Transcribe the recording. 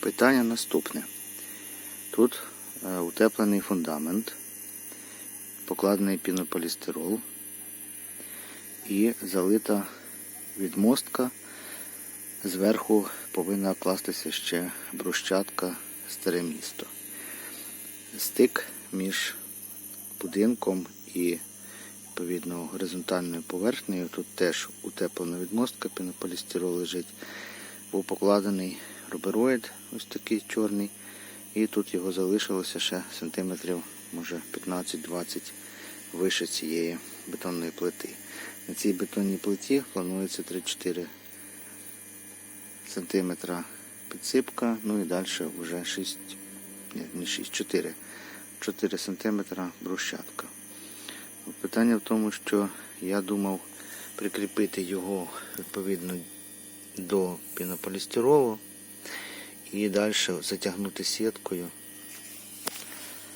Питання наступне. Тут е, утеплений фундамент, покладений пінополістирол і залита відмостка. Зверху повинна кластися ще брусчатка старе місто. Стик між будинком і відповідно горизонтальною поверхнею. Тут теж утеплена відмостка, пінополістирол лежить. Був покладений рубероїд, ось такий чорний. І тут його залишилося ще сантиметрів, може 15-20 вище цієї бетонної плити. На цій бетонній плиті планується 3-4 сантиметра підсипка, ну і далі вже 6, ні, не 6, 4, 4 сантиметра брусчатка. Питання в тому, що я думав прикріпити його відповідно до пінополістиролу і далі затягнути сіткою